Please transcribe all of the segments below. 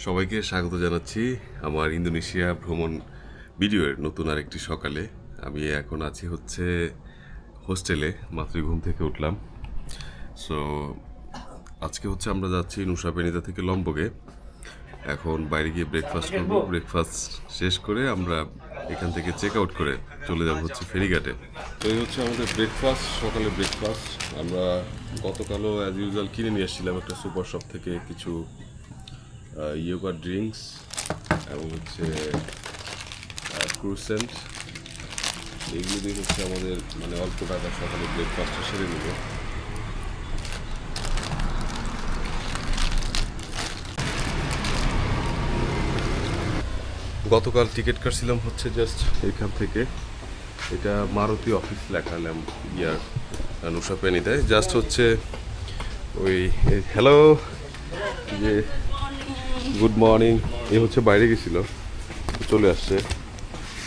সবাইকে স্বাগত জানাচ্ছি আমার ইন্দোনেশিয়া ভ্রমণ ভিডিওর নতুন আরেকটি সকালে। আমি এখন আছি হচ্ছে হোস্টেলে মাত্র ঘুম থেকে উঠলাম। সো আজকে হচ্ছে আমরা যাচ্ছি নুসা পেনিদা থেকে লম্বকে এখন বাইরে গিয়ে ব্রেকফাস্ট করব। ব্রেকফাস্ট শেষ করে আমরা এখান থেকে চেক আউট করে চলে যাব হচ্ছে ফেরিঘাটে। তো এই হচ্ছে আমাদের ব্রেকফাস্ট সকালে ব্রেকফাস্ট আমরা গতকালও অ্যাজ ইউজুয়াল কিনে নিয়ে এসেছিলাম একটা সুপার শপ থেকে কিছু ইয়োগা ড্রিঙ্কস এবং হচ্ছে ক্রুসেন্ট এইগুলো দিয়ে হচ্ছে আমাদের মানে অল্প টাকা সকালে ব্রেকফাস্টটা সেরে নেব। গতকাল টিকিট কাটছিলাম হচ্ছে জাস্ট এখান থেকে। এটা মারুতি অফিস লেখালাম ইয়ার নুসা পেনি দেয়। জাস্ট হচ্ছে ওই হ্যালো যে গুড মর্নিং এ হচ্ছে বাইরে গেছিল চলে আসছে।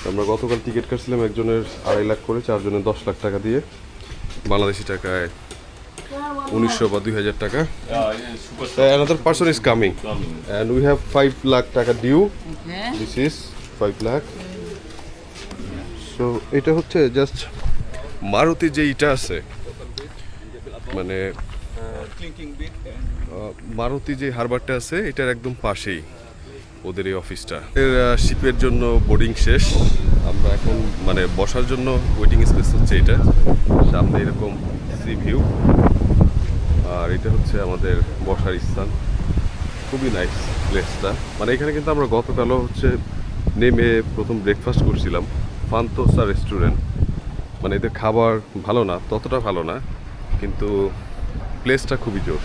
আমরা গতকাল টিকিট কাটছিলাম একজনের আড়াই লাখ করে চারজনের দশ লাখ টাকা দিয়ে। বাংলাদেশি টাকায় উনিশশো বা দুই হাজার টাকা another person is coming and we have five lakh taka due this is five lakh so এটা হচ্ছে জাস্ট মারুতি যে ইটা আছে মানে মারুতি যে হারবারটা আছে, এটার একদম পাশেই ওদের এই অফিসটা। শিপের জন্য বোর্ডিং শেষ। আমরা এখন মানে বসার জন্য ওয়েটিং স্পেস হচ্ছে এটা। সামনে এরকম সি ভিউ আর এটা হচ্ছে আমাদের বসার স্থান। খুবই নাইস প্লেসটা মানে এখানে কিন্তু আমরা গতকালও হচ্ছে নেমে প্রথম ব্রেকফাস্ট করছিলাম। ফান্তোসা রেস্টুরেন্ট মানে এদের খাবার ভালো না, ততটা ভালো না। কিন্তু প্লেসটা খুবই জোর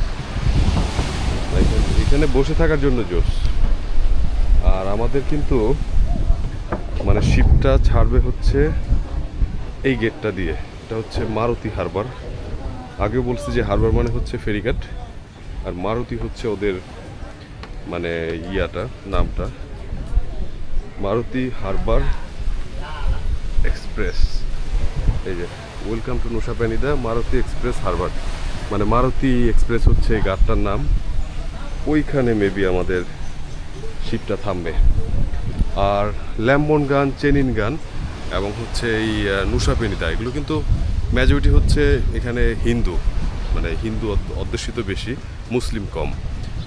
এখানে বসে থাকার জন্য জোস। আর আমাদের কিন্তু মানে শিপটা ছাড়বে হচ্ছে এই গেটটা দিয়ে। এটা হচ্ছে মারুতি হারবার। আগেও বলছি যে হারবার মানে হচ্ছে ফেরিঘাট। আর মারুতি হচ্ছে ওদের মানে ইয়াটা, নামটা। Maruti harbour express. এই যে welcome to Nusa Penida Maruti express harbour. মানে মারুতি এক্সপ্রেস হচ্ছে গাড়টার নাম। ওইখানে মেবি আমাদের শিপটা থামবে। আর ল্যাম্বন গান চেনিন গান এবং হচ্ছে এই আহ, নুসা পেনিদা এগুলো কিন্তু মেজরিটি হচ্ছে এখানে হিন্দু। মানে হিন্দু অধ- অধ্যুষিত বেশি মুসলিম কম।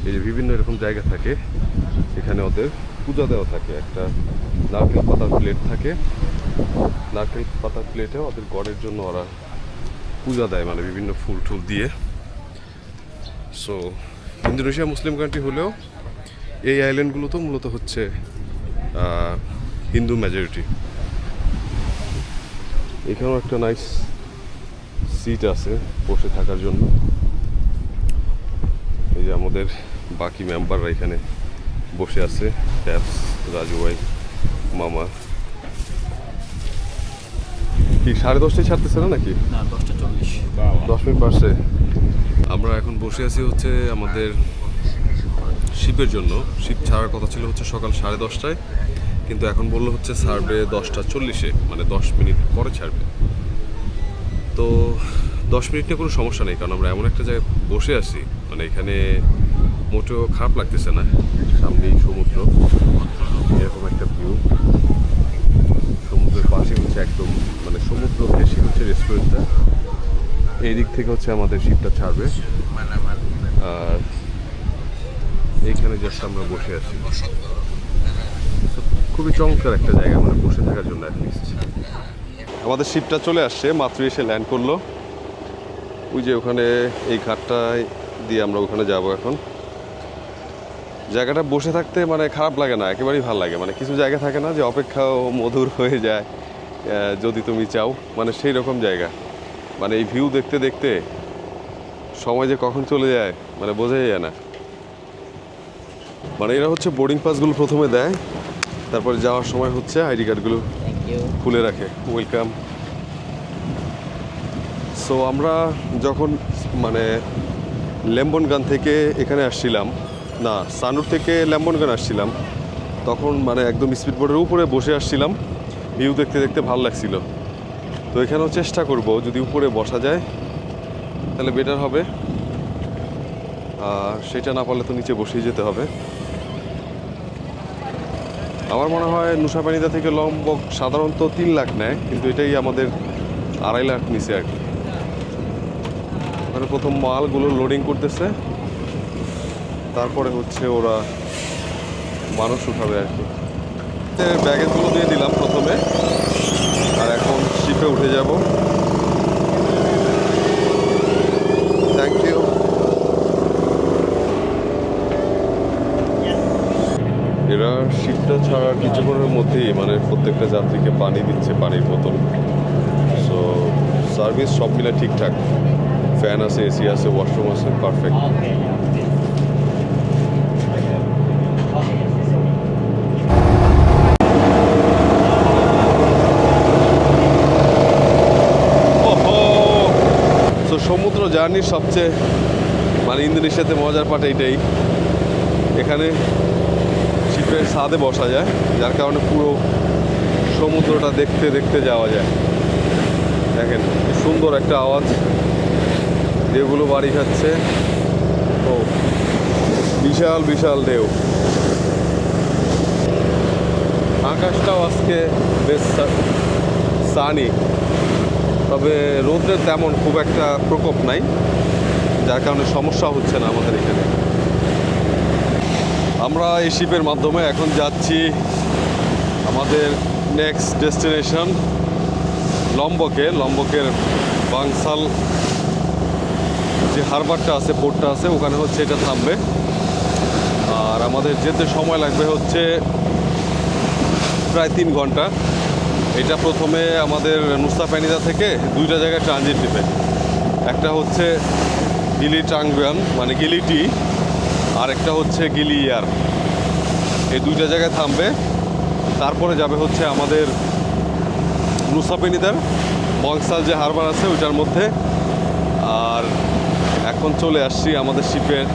এই যে বিভিন্ন এরকম জায়গা থাকে এখানে ওদের পূজা দেওয়া থাকে। একটা নারকেল পাতার প্লেট থাকে। নারকেল পাতার প্লেটে ওদের গড়ের জন্য ওরা পূজা দেয় মানে বিভিন্ন ফুল টুল দিয়ে। সো ইন্দোনেশিয়া মুসলিম কান্ট্রি হলেও এই আইল্যান্ডগুলো তো মূলত হচ্ছে হিন্দু মেজরিটি এখানেও একটা নাইস সিট আছে বসে থাকার জন্য। এই যে আমাদের বাকি মেম্বাররা এখানে বসে আছে ট্যাপস রাজু ভাই, মামা। কি সাড়ে দশটায় ছাড়তেছে না নাকি? না দশটা চল্লিশ। দশ মিনিট বাড়ছে। আমরা এখন বসে আছি হচ্ছে আমাদের শিপের জন্য। শিপ ছাড়ার কথা ছিল হচ্ছে সকাল সাড়ে দশটায় কিন্তু এখন বলল হচ্ছে ছাড়বে দশটা চল্লিশে মানে দশ মিনিট পরে ছাড়বে। তো দশ মিনিট নিয়ে কোনো সমস্যা নেই কারণ আমরা এমন একটা জায়গায় বসে আছি মানে এখানে মোটেও খারাপ লাগতেছে না। সামনেই সমুদ্র এরকম একটা ভিউ পাশে হচ্ছে একদম মানে সমুদ্র ঘেঁষে হচ্ছে রেস্টুরেন্টটা এই দিক থেকে হচ্ছে আমাদের শিপটা ছাড়বে। আর এইখানে জাস্ট আমরা বসে আছি। খুবই চমৎকার একটা জায়গা মানে বসে থাকার জন্য আমাদের শিপটা চলে আসছে, মাত্র এসে ল্যান্ড করল। ওই যে ওখানে এই ঘাটটায় দিয়ে আমরা ওখানে যাব এখন। জায়গাটা বসে থাকতে মানে খারাপ লাগে না একেবারেই ভালো লাগে। মানে কিছু জায়গা থাকে না যে অপেক্ষাও মধুর হয়ে যায় যদি তুমি চাও। মানে সেই রকম জায়গা। মানে এই ভিউ দেখতে দেখতে সময় যে কখন চলে যায় মানে বোঝাই যায় না। মানে এরা হচ্ছে বোর্ডিং পাসগুলো প্রথমে দেয় তারপরে যাওয়ার সময় হচ্ছে আইডি কার্ডগুলো খুলে রাখে। ওয়েলকাম সো আমরা যখন মানে লেম্বনগান থেকে এখানে আসছিলাম না, সানুর থেকে লেম্বনগান আসছিলাম। তখন মানে একদম স্পিড বোর্ডের উপরে বসে আসছিলাম। ভিউ দেখতে দেখতে ভালো লাগছিল। তো এখানেও চেষ্টা করব, যদি উপরে বসা যায়, তাহলে বেটার হবে। আর সেটা না পারলে তো নিচে বসেই যেতে হবে। আমার মনে হয় নুসাপানিদা থেকে লম্বক সাধারণত তিন লাখ নেয়, কিন্তু এটাই আমাদের আড়াই লাখ নিচে আর কি। মানে প্রথম মালগুলো লোডিং করতেছে। তারপরে হচ্ছে ওরা মানুষ উঠাবে আর কি। ব্যাগেজগুলো দিয়ে দিলাম প্রথমে, আর এখন শিপে উঠে যাব। থ্যাংক ইউ এরা শিপটা ছাড়ার কিছুক্ষণের মধ্যেই মানে প্রত্যেকটা যাত্রীকে পানি দিচ্ছে, পানির বোতল। সো সার্ভিস সব মিলে ঠিকঠাক। ফ্যান আছে এসি আছে ওয়াশরুম আছে পারফেক্ট সমুদ্র জার্নির সবচেয়ে মানে ইন্দোনেশিয়াতে মজার পাট এইটাই। এখানে শিপের ছাদে বসা যায়, যার কারণে পুরো সমুদ্রটা দেখতে দেখতে যাওয়া যায়। দেখেন সুন্দর একটা আওয়াজ। ঢেউগুলো বাড়ি খাচ্ছে। ও, বিশাল বিশাল ঢেউ। আকাশটাও আজকে বেশ সানি তবে রোদ্রের তেমন খুব একটা প্রকোপ নাই, যার কারণে সমস্যা হচ্ছে না আমাদের এখানে। আমরা এই শিপের মাধ্যমে এখন যাচ্ছি আমাদের নেক্সট ডেস্টিনেশন লম্বকে। লম্বকের বাংসাল যে হারবারটা আছে, পোর্টটা আছে, ওখানে হচ্ছে এটা থামবে। আর আমাদের যেতে সময় লাগবে হচ্ছে প্রায় তিন ঘণ্টা। এটা প্রথমে আমাদের নুস্তাফানিদা থেকে দুইটা জায়গায় ট্রানজিট নেবে একটা হচ্ছে গিলি টাঙ্গুয়ান মানে গিলিটি আর একটা হচ্ছে গিলি ইয়ার। এই দুইটা জায়গায় থামবে। তারপরে যাবে হচ্ছে আমাদের নুসাপেনিদার বংসাল যে হারবার আছে, ওইটার মধ্যে। আর এখন চলে আসছি আমাদের শিপের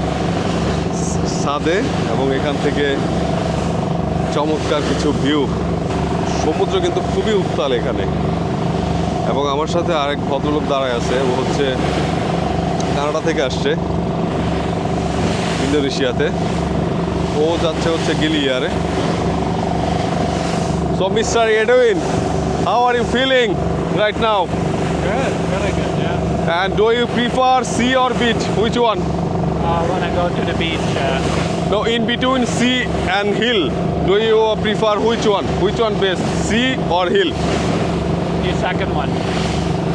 সাদে এবং এখান থেকে চমৎকার কিছু ভিউ সমুদ্র কিন্তু খুবই উত্তাল এখানে। এবং আমার সাথে আরেক ভদ্রলোক দাঁড়ায় আছে ও হচ্ছে কানাডা থেকে আসছে ইন্দোনেশিয়াতে। ও যাচ্ছে হচ্ছে গিলিয়ারে। So mister Edwin how are you feeling right now. And do you prefer sea or beach which one I want to go to the beach. Uh, No, in between sea and hill, do you prefer which one? Which one best, sea or hill? the second one.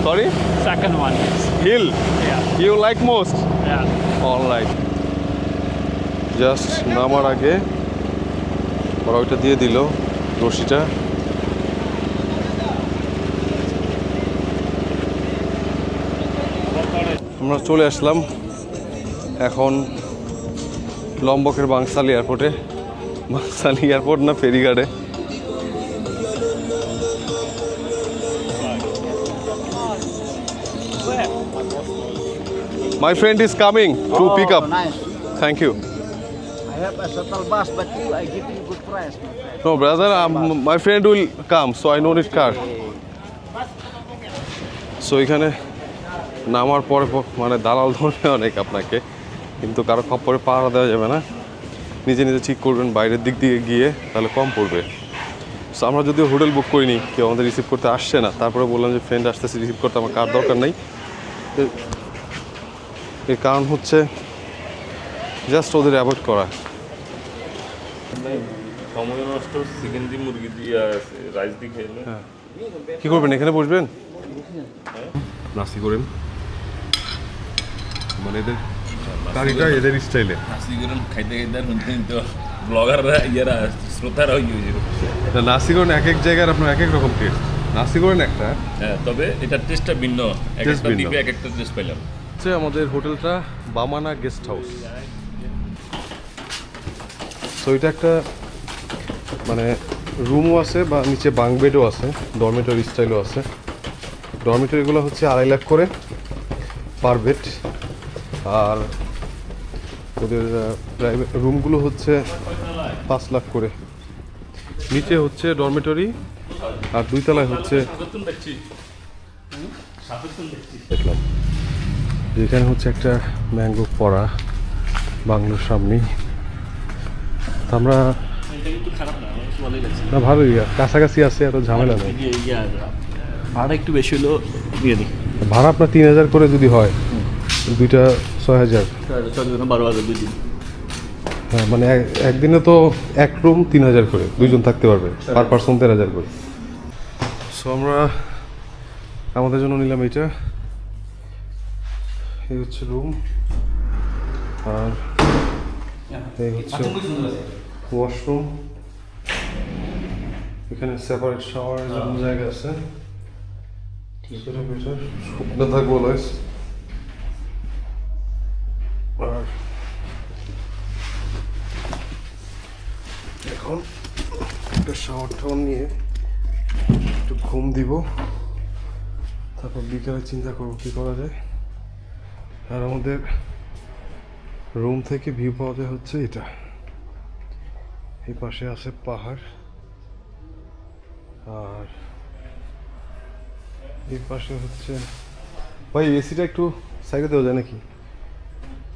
Sorry, Second one. hill. Yeah, You like most? yeah. All right. Just নামার আগে ওরা ওইটা দিয়ে দিল রশিটা আমরা চলে আসলাম এখন লম্বকের বাংসালি এয়ারপোর্টে। বাংসালি এয়ারপোর্ট না ferry গার্ডে my friend is coming to pick up thank you no brother my friend will come so I know it car so এখানে নামার পরে মানে দালাল ধরে অনেক আপনাকে। কিন্তু কারও খপ্পরে পাহারা দেওয়া যাবে না। নিজে নিজে ঠিক করবেন বাইরের দিক দিয়ে গিয়ে তাহলে কম পড়বে। সো আমরা যদিও হোটেল বুক করিনি কেউ আমাদের রিসিভ করতে আসছে না। তারপরে বললাম যে ফ্রেন্ড আসতেছে রিসিভ করতে আমার কার দরকার নেই। এর- কারণ হচ্ছে জাস্ট ওদের অ্যাভয়েড করা। সময় নষ্ট চিকেন মুরগি দিয়ে রাইস দিয়ে খেলে। কি করবেন এখানে বসবেন? নাস্তি করেন মানে এদের কারিটা এদের স্টাইলে নাস্তি করে খাইতে খাইতে নতুন তো ব্লগাররা ইয়ারা শ্রোতারা ইয়ে নাস্তি করেন এক এক জায়গার আপনার এক এক রকম টেস্ট নাস্তি একটা হ্যাঁ তবে এটার টেস্টটা ভিন্ন এক একটা। দ্বীপে এক একটা টেস্ট পেলাম হচ্ছে আমাদের হোটেলটা বামানা গেস্ট হাউস তো এটা একটা মানে রুমও আছে বা নিচে বাঙ্ক বেডও আছে ডরমেটরি স্টাইলও আছে। ডরমেটরিগুলো হচ্ছে আড়াই লাখ করে পার বেড আর ওদের প্রাইভেট রুমগুলো হচ্ছে পাঁচ লাখ করে। নিচে হচ্ছে ডরমেটরি আর দুই তলায় হচ্ছে দেখলাম। যেখানে হচ্ছে একটা ম্যাঙ্গো পড়া বাংলোর সামনেই। তো আমরা না ভালোই কাছাকাছি আছে এত ঝামেলা নেই। ভাড়া একটু বেশি দিয়ে ভাড়া আপনার তিন হাজার করে যদি হয় দুইটা ছয় হাজার। বারো হাজার দুই দিন হ্যাঁ মানে এক- একদিনে তো এক রুম তিন হাজার করে দুইজন থাকতে পারবে পার পার্সন তিন হাজার করে। সো আমরা আমাদের জন্য নিলাম এটা এই হচ্ছে রুম আর এই হচ্ছে ওয়াশরুম এখানে সেপারেট শাওয়ারের জন্য জায়গা আছে। সেটা বেটার শুকনো থাকব আর এখন একটা শাওয়ার টাওয়ার নিয়ে একটু ঘুম দিব। তারপর বিকেলে চিন্তা করব কী করা যায়। আর আমাদের রুম থেকে ভিউ পাওয়া যায় হচ্ছে এটা। এই পাশে আছে পাহাড়। আর এই পাশে হচ্ছে ভাই এসিটা একটু সাইডে দেওয়া যায় নাকি?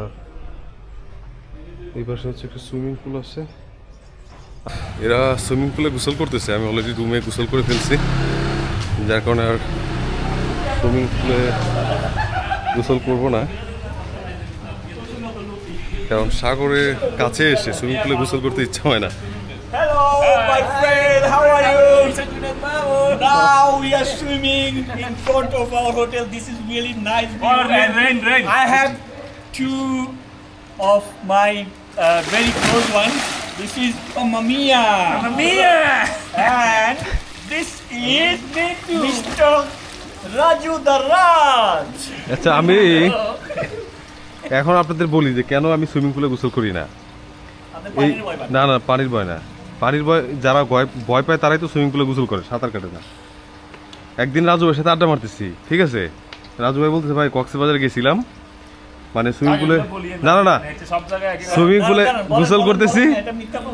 আর এই পাশে হচ্ছে একটা সুইমিং পুল আছে এরা সুইমিং পুলে গোসল করতেছে আমি অলরেডি রুমে গোসল করে ফেলছি যার কারণে আর সুইমিং পুলে গোসল করব না কারণ সাগরের কাছে এসে সুইমিং পুলে গোসল করতে ইচ্ছা হয় না Hello, my friend. How are you? Now we are swimming in front of our hotel. This is really nice. Oh, rain, rain, rain. I have two of my uh, very close ones. This is Mamma Mia. Mamma Mia. And this is Mr. Raju Daraj. আচ্ছা আমি এখন আপনাদের বলি যে কেন আমি swimming পুলে গোসল করি না এই না না পানির ভয় না পানির ভয় যারা ভয় ভয় পায় তারাই তো সুইমিং পুলে গোসল করে সাঁতার কাটে না একদিন রাজু ভাইয়ের সাথে আড্ডা মারতেছি ঠিক আছে রাজু ভাই বলতেছে ভাই কক্সবাজারে গেছিলাম মানে সুইমিং পুলে না না না। সব জায়গায় একই সুইমিং পুলে গোসল করতেছি।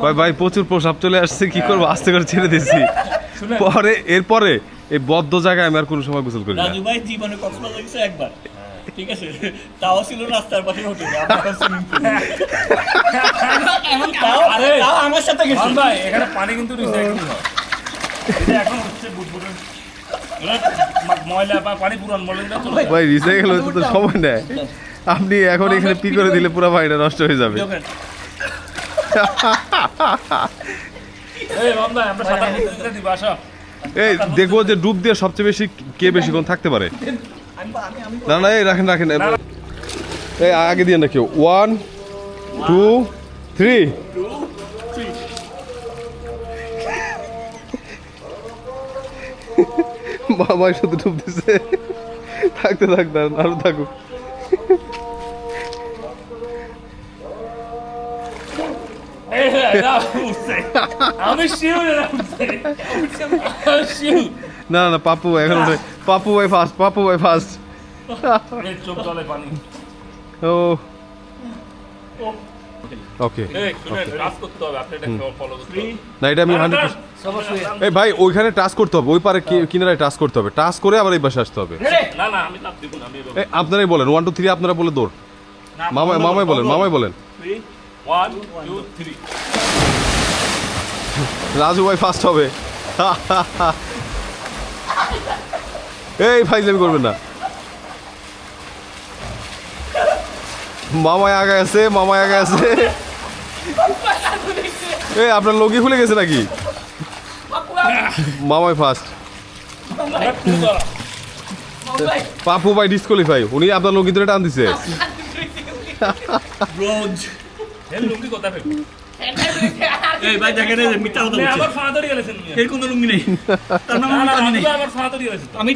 কয় ভাই প্রচুর প্রসাব চলে আসছে কি করব? আস্তে করে ছেড়ে দিয়েছি পরে এরপরে এই বদ্ধ জায়গায় আমি আর কোনো সময় গোসল করি না। ভাই জীবনে একবার? ঠিক আছে? তাও ছিল রাস্তার পাশে হোটেল আমরা সুইমিং পুল তাও আরে- তাও আমার সাথে গেছে। ভাই এখানে পানি কিন্তু রিসাইকেল হয়। এটা এখন হচ্ছে বুটবুটের ময়লা বা পানি পুরান ময়লা ভাই রিসাইকেল হতে তো সময় নেয়। আপনি এখন এখানে পি করে দিলে পুরো পানিটা নষ্ট হয়ে যাবে? এই রাহুল ভাই আমরা সাঁতার কাটতে যেতে দিবা আসো। এই দেখব যে ডুব দিয়ে সবচেয়ে বেশি কে বেশিক্ষণ থাকতে পারে। আমি আমি আমি না না এই রাখেন রাখেন এই আগে দিয়ে না কেউ ওয়ান টু থ্রি বাবাই শুধু ডুব দিছে। থাকতে থাকতে আরও থাকুক। উঠছে আমি শিওর শিওর না না, না ভাই এখন পাপ্পু ভাই ফার্স্ট পাপ্পু ভাই ফার্স্ট এই চোখ জলে পানি ও ওকে না এটা আমি হান্ড্রেড এই ভাই ওইখানে টাচ করতে হবে ওই পারে কি- কিনারায় টাচ করতে হবে। টাচ করে আবার এই পাশে আসতে হবে। না না না আপনারাই বলেন ওয়ান টু থ্রি আপনারা বলে দৌড়। মামাই মামাই বলেন মামাই বলেন। ওয়ান টু থ্রি রাজু ভাই ফার্স্ট হবে। এই ফাইজলামি করবেন না। মামায় আগে আছে মামায় আগে আছে। এই আপনার লগি খুলে গেছে নাকি? মামাই ফার্স্ট পাপু ভাই ডিসকোয়ালিফাই উনি আপনার লগি ধরে টান দিছে। লুঙ্গি কথা ফেলব এই ভাই দেখেন এই মিথ্যা কথা বলছে। আবার ফাঁদরি গেলেছেন এর কোনো লুঙ্গি নেই। তার নাম আমি নাই। ফাঁদরি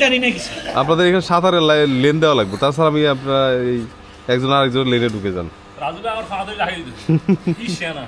জানি না কিছু। আপনাদের এখানে সাঁতারের লেন দেওয়া লাগবে। তাছাড়া আমি আপনার এই একজন আরেকজন লেনে ঢুকে যান। রাজু আমার ফাঁদরি লাগিয়ে দিচ্ছে কি সেনা।